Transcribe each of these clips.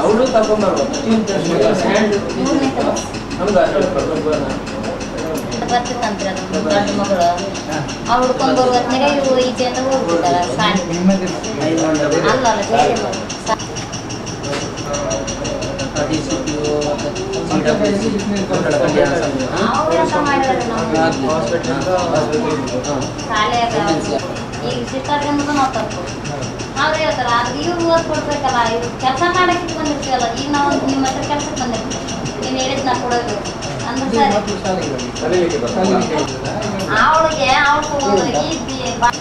ಅವಳು ತಗೊಂಡ್ಬರ್ಬೋದು ನಮ್ಗೆ ಅಲ್ಲ ಅಲ್ಲ ಈಗ ಓದ್ ಕೆಲಸ ಮಾಡಕ್ಕೆ ಬಂದಿರ್ತೀವಲ್ಲ ಈಗ ನಾವು ನಿಮ್ಮ ಹತ್ರ ಕೆಲ್ಸಕ್ಕೆ ಬಂದಿರ್ತೀವಿ ನೀನು ಹೇಳಿದ್ ನಾ ಕೊಡೋದು ಅವಳಿಗೆ ಅವಳು ಬಾ-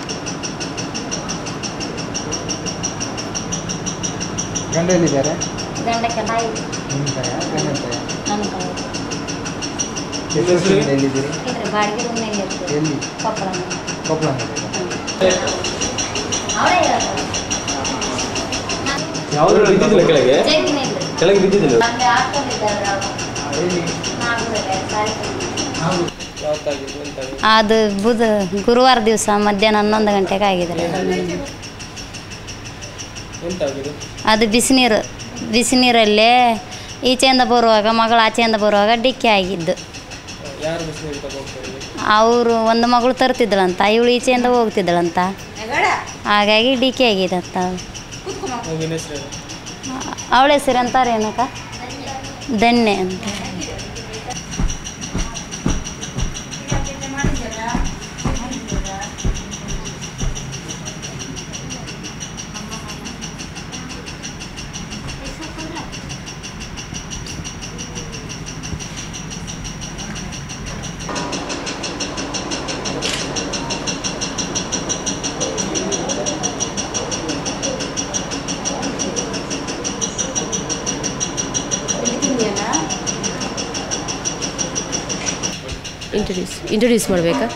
ಗಂಡ ಎಲ್ಲಿದ್ದಾರೆ? ನನ್ನ ಬಾಡಿಗೆ ರೂಮ್ನಾಗ ಇರ್ತೀವಿ. ಎಲ್ಲಿ? ಕೊಪ್ಪಳ ಯಾವ್ದು ಬಿದ್ದಿದ್ದಿಲ್ಲ ಕೆಳಗೆ? ಕೆಳಗೆ ಬಿದ್ದಿದ್ದಿಲ್ಲ. ಅದು ಬುಧ ಗುರುವಾರ ದಿವಸ ಮಧ್ಯಾಹ್ನ ಹನ್ನೊಂದು ಗಂಟೆಗೆ ಆಗಿದೆ ಅದು ಬಿಸಿನೀರು. ಬಿಸಿನೀರಲ್ಲೇ ಈಚೆಯಿಂದ ಬರುವಾಗ ಮಗಳು ಆಚೆಯಿಂದ ಬರುವಾಗ ಡಿಕ್ಕಿ ಆಗಿದ್ದು. ಅವರು ಒಂದು ಮಗಳು ತರ್ತಿದ್ದಳಂತ ಇವಳು ಈಚೆಯಿಂದ ಹೋಗ್ತಿದ್ದಳಂತ ಹಾಗಾಗಿ ಡಿಕ್ಕಿ ಆಗಿದಂತ ಅಂತ ಅವಳ ಹೆಸರು ಅಂತಾರೆ ಏನಕ್ಕ? ದಣ್ಣೆ ಅಂತ. ಇಂಟ್ರೊಡ್ಯೂಸ್ ಇಂಟ್ರೊಡ್ಯೂಸ್ ಮಾಡಬೇಕಾ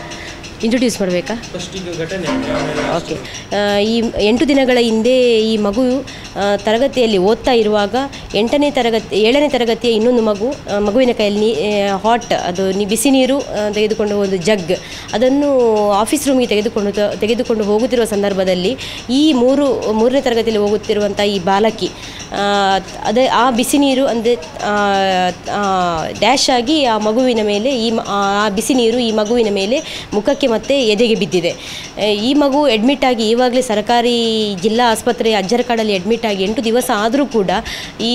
ಇಂಟ್ರೊಡ್ಯೂಸ್ ಮಾಡಬೇಕಾ? ಓಕೆ ಈ ಎಂಟು ದಿನಗಳ ಹಿಂದೆ ಈ ಮಗು ತರಗತಿಯಲ್ಲಿ ಓದ್ತಾ ಇರುವಾಗ ಎಂಟನೇ ತರಗತಿ, ಏಳನೇ ತರಗತಿಯ ಇನ್ನೊಂದು ಮಗು ಮಗುವಿನ ಕೈಯಲ್ಲಿ ಹಾಟ್ ಅದು ಬಿಸಿ ನೀರು ತೆಗೆದುಕೊಂಡು ಒಂದು ಜಗ್ ಅದನ್ನು ಆಫೀಸ್ ರೂಮಿಗೆ ತೆಗೆದುಕೊಂಡು ತೆಗೆದುಕೊಂಡು ಹೋಗುತ್ತಿರುವ ಸಂದರ್ಭದಲ್ಲಿ ಈ ಮೂರು, ಮೂರನೇ ತರಗತಿಯಲ್ಲಿ ಹೋಗುತ್ತಿರುವಂಥ ಈ ಬಾಲಕಿ ಅದೇ ಆ ಬಿಸಿ ನೀರು ಅಂದರೆ ಡ್ಯಾಶ್ ಆಗಿ ಆ ಮಗುವಿನ ಮೇಲೆ ಈ ಆ ಬಿಸಿ ನೀರು ಈ ಮಗುವಿನ ಮೇಲೆ ಮುಖಕ್ಕೆ ಮತ್ತು ಎದೆಗೆ ಬಿದ್ದಿದೆ. ಈ ಮಗು ಅಡ್ಮಿಟ್ ಆಗಿ ಈವಾಗಲೇ ಸರ್ಕಾರಿ ಜಿಲ್ಲಾ ಆಸ್ಪತ್ರೆ ಅಜ್ಜರಕಾಡಲ್ಲಿ ಅಡ್ಮಿಟ್ ಆಗಿ ಎಂಟು ದಿವಸ ಆದರೂ ಕೂಡ ಈ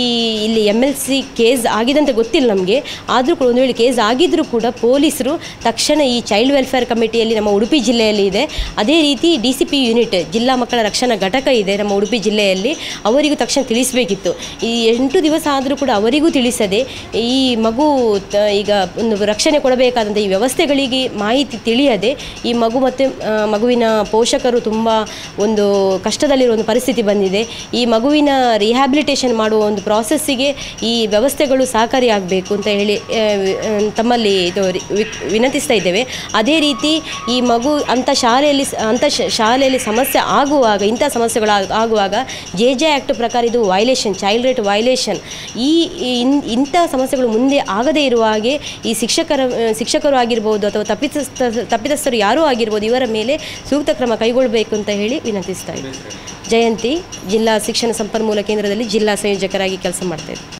ಇಲ್ಲಿ ಎಂ ಎಲ್ ಸಿ ಕೇಸ್ ಆಗಿದಂತೆ ಗೊತ್ತಿಲ್ಲ ನಮಗೆ. ಆದರೂ ಕೂಡ ಒಂದು ವೇಳೆ ಕೇಸ್ ಆಗಿದ್ದರೂ ಕೂಡ ಪೊಲೀಸರು ತಕ್ಷಣ ಈ ಚೈಲ್ಡ್ ವೆಲ್ಫೇರ್ ಕಮಿಟಿಯಲ್ಲಿ ನಮ್ಮ ಉಡುಪಿ ಜಿಲ್ಲೆಯಲ್ಲಿ ಇದೆ. ಅದೇ ರೀತಿ ಡಿ ಸಿ ಪಿ ಯೂನಿಟ್ ಜಿಲ್ಲಾ ಮಕ್ಕಳ ರಕ್ಷಣಾ ಘಟಕ ಇದೆ ನಮ್ಮ ಉಡುಪಿ ಜಿಲ್ಲೆಯಲ್ಲಿ. ಅವರಿಗೂ ತಕ್ಷಣ ತಿಳಿಸಬೇಕಿತ್ತು. ಈ ಎಂಟು ದಿವಸ ಆದರೂ ಕೂಡ ಅವರಿಗೂ ತಿಳಿಸದೆ ಈ ಮಗು ಈಗ ಒಂದು ರಕ್ಷಣೆ ಕೊಡಬೇಕಾದಂಥ ಈ ವ್ಯವಸ್ಥೆಗಳಿಗೆ ಮಾಹಿತಿ ತಿಳಿಯದೆ ಈ ಮಗು ಮತ್ತು ಮಗುವಿನ ಪೋಷಕರು ತುಂಬ ಒಂದು ಕಷ್ಟದಲ್ಲಿರುವ ಒಂದು ಪರಿಸ್ಥಿತಿ ಬಂದಿದೆ. ಈ ಮಗುವಿನ ರಿಹ್ಯಾಬಿಲಿಟೇಷನ್ ಮಾಡುವ ಒಂದು ಪ್ರಾಸೆಸ್ಸಿಗೆ ಈ ವ್ಯವಸ್ಥೆಗಳು ಸಹಕಾರಿಯಾಗಬೇಕು ಅಂತ ಹೇಳಿ ತಮ್ಮಲ್ಲಿ ಇದು ವಿನಂತಿಸ್ತಾ ಇದ್ದೇವೆ. ಅದೇ ರೀತಿ ಈ ಮಗು ಅಂಥ ಶಾಲೆಯಲ್ಲಿ ಅಂಥ ಶಾಲೆಯಲ್ಲಿ ಸಮಸ್ಯೆ ಆಗುವಾಗ, ಇಂಥ ಸಮಸ್ಯೆಗಳು ಆಗುವಾಗ ಜೆ ಜೆ ಆ್ಯಕ್ಟ್ ಪ್ರಕಾರ ಇದು ವೈಲೇಷನ್ ಚೈಲ್ಡ್ ರೈಟ್ ವೈಲೇಷನ್ ಈ ಇಂಥ ಸಮಸ್ಯೆಗಳು ಮುಂದೆ ಆಗದೇ ಇರುವ ಹಾಗೆ ಈ ಶಿಕ್ಷಕರ ಶಿಕ್ಷಕರು ಆಗಿರ್ಬೋದು ಅಥವಾ ತಪ್ಪಿತಸ್ಥ ತಪ್ಪಿತಸ್ಥರು ಯಾರೂ ಆಗಿರ್ಬೋದು, ಇವರ ಮೇಲೆ ಸೂಕ್ತ ಕ್ರಮ ಕೈಗೊಳ್ಳಬೇಕು ಅಂತ ಹೇಳಿ ವಿನಂತಿಸ್ತಾ ಇದ್ದೀನಿ ಜಯಂತಿ ಜಿಲ್ಲಾ ಶಿಕ್ಷಣ ಸಂಪನ್ಮೂಲ ಕೇಂದ್ರದಲ್ಲಿ ಜಿಲ್ಲಾ ಸಂಯೋಜಕರಾಗಿ ಕೆಲಸ ಮಾಡ್ತಾ